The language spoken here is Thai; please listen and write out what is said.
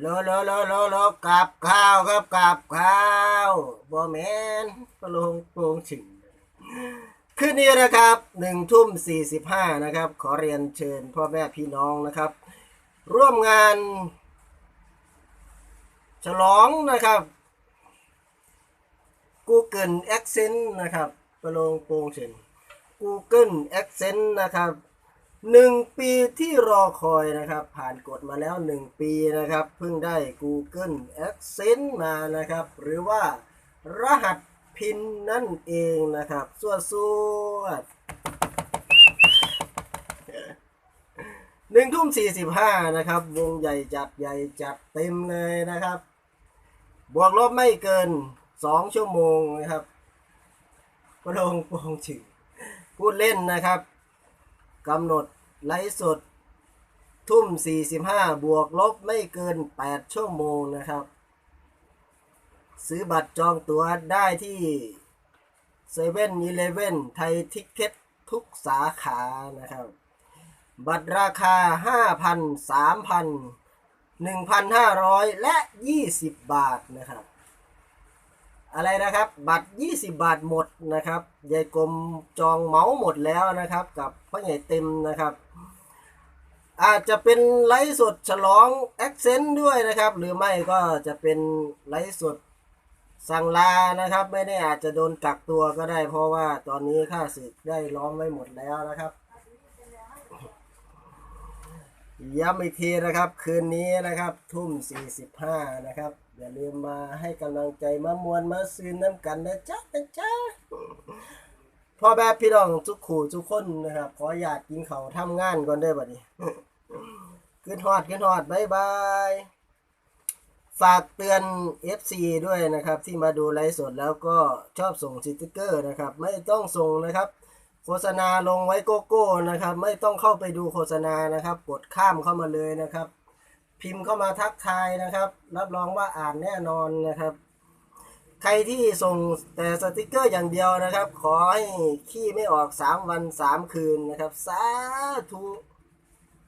โลโลโลโลโลกับข้าวครับกับข้าวบ่แมนปลงโปรงฉิงคืนนี้นะครับหนึ่งทุ่มสี่สิบห้านะครับ ขอเรียนเชิญพ่อแม่พี่น้องนะครับ ร่วมงาน ฉลองนะครับ Google Accent นะครับประโลงโปรงฉิน Google Accent นะครับ หนึ่งปีที่รอคอยนะครับ ผ่านกฎมาแล้วหนึ่งปีนะครับ เพิ่งได้ Google Accent มานะครับ หรือว่ารหัสพินนั่นเองนะครับสวดสวดหนึ่งทุ่มสี่สิบห้านะครับ วงใหญ่จัดใหญ่จัดเต็มเลยนะครับ บวกลบไม่เกินสองชั่วโมงนะครับกระโดงโปงฉึงพูดเล่นนะครับ กำหนดไลฟ์สดทุ่ม 45 บวกลบไม่เกิน 8 ชั่วโมงนะครับ ซื้อบัตรจองตั๋วได้ที่เซเว่นอีเลฟเว่นไทยทิกเก็ตทุกสาขานะครับ บัตรราคา 5,000 3,000 1,500 และ 20 บาทนะครับ อะไรนะครับ บัตร 20 บาทหมดนะครับยายกลมจองเหมาหมดแล้วนะครับ กับพ่อใหญ่เต็มนะครับ อาจจะเป็นไลฟ์สดฉลองแอคเซนต์ด้วยนะครับ หรือไม่ก็จะเป็นไลฟ์สดสั่งลานะครับ ไม่ได้อาจจะโดนกักตัวก็ได้ เพราะว่าตอนนี้ข้าศึกได้ล้อมไว้หมดแล้วนะครับ ย้ำอีกทีนะครับ คืนนี้นะครับ ทุ่ม 45 นะครับ อย่าลืมมาให้กำลังใจมามวนมาซื้อน้ำกันนะจ๊ะนะจ๊ะพ่อแบบพี่น้องทุกขู่ทุกคนนะครับ ขออยากกินเขาทำงานก่อนเด้บัดนี้ขึ้นฮอดขึ้นฮอดบายบายฝากเตือน FC ด้วยนะครับ ที่มาดูไลฟ์สดแล้วก็ชอบส่งสติกเกอร์นะครับ ไม่ต้องส่งนะครับ โฆษณาลงไว้โกโก้นะครับ ไม่ต้องเข้าไปดูโฆษณานะครับ กดข้ามเข้ามาเลยนะครับ พิมพ์เข้ามาทักทายนะครับ รับรองว่าอ่านแน่นอนนะครับ ใครที่ส่งแต่สติกเกอร์อย่างเดียวนะครับ ขอให้ขี้ไม่ออก 3 วัน 3 คืนนะครับ สาธุ